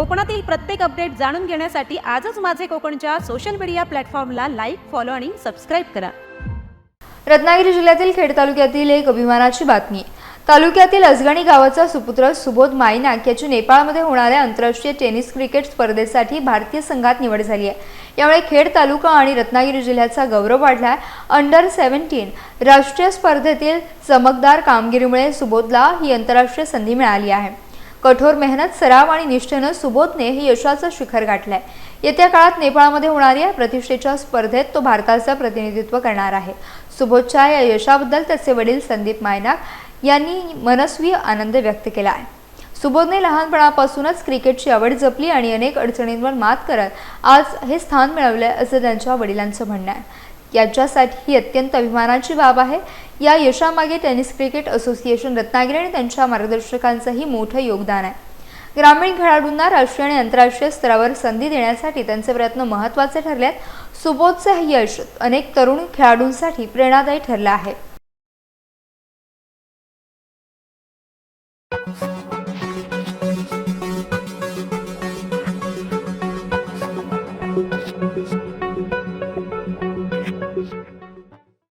कोकणातील प्रत्येक अपडेट जाणून घेण्यासाठी आजच माझे कोकणच्या सोशल मीडिया प्लॅटफॉर्मला लाईक फॉलो आणि सबस्क्राईब करा. रत्नागिरी जिल्ह्यातील खेड तालुक्यातील एक अभिमानाची बातमी. तालुक्यातील अजगणी गावाचा सुपुत्र सुबोध माईनाक याची नेपाळमध्ये होणाऱ्या आंतरराष्ट्रीय टेनिस क्रिकेट स्पर्धेसाठी भारतीय संघात निवड झाली आहे. यामुळे खेड तालुका आणि रत्नागिरी जिल्ह्याचा गौरव वाढला आहे अंडर सेव्हन्टीन राष्ट्रीय स्पर्धेतील चमकदार कामगिरीमुळे सुबोधला ही आंतरराष्ट्रीय संधी मिळाली आहे. कठोर मेहनत सराव आणि निष्ठेनं सुबोधने हे यशाचं शिखर गाठलंय. येत्या काळात नेपाळमध्ये होणाऱ्या प्रतिष्ठेच्या स्पर्धेत तो भारताचं प्रतिनिधित्व करणार आहे. सुबोधच्या या यशाबद्दल त्याचे वडील संदीप मायनाक यांनी मनस्वी आनंद व्यक्त केला आहे. सुबोधने लहानपणापासूनच क्रिकेटची आवड जपली आणि अनेक अडचणींवर मात करत आज हे स्थान मिळवलंय असं त्यांच्या वडिलांचं म्हणणं आहे. याच्यासाठी ही अत्यंत अभिमानाची बाब आहे. या यशामागे टेनिस क्रिकेट असोसिएशन रत्नागिरी आणि त्यांच्या मार्गदर्शकांचंही मोठं योगदान आहे. ग्रामीण खेळाडूंना राष्ट्रीय आणि आंतरराष्ट्रीय स्तरावर संधी देण्यासाठी त्यांचे प्रयत्न महत्त्वाचे ठरले सुबोधचं हे यश अनेक तरुण खेळाडूंसाठी प्रेरणादायी ठरलं आहे.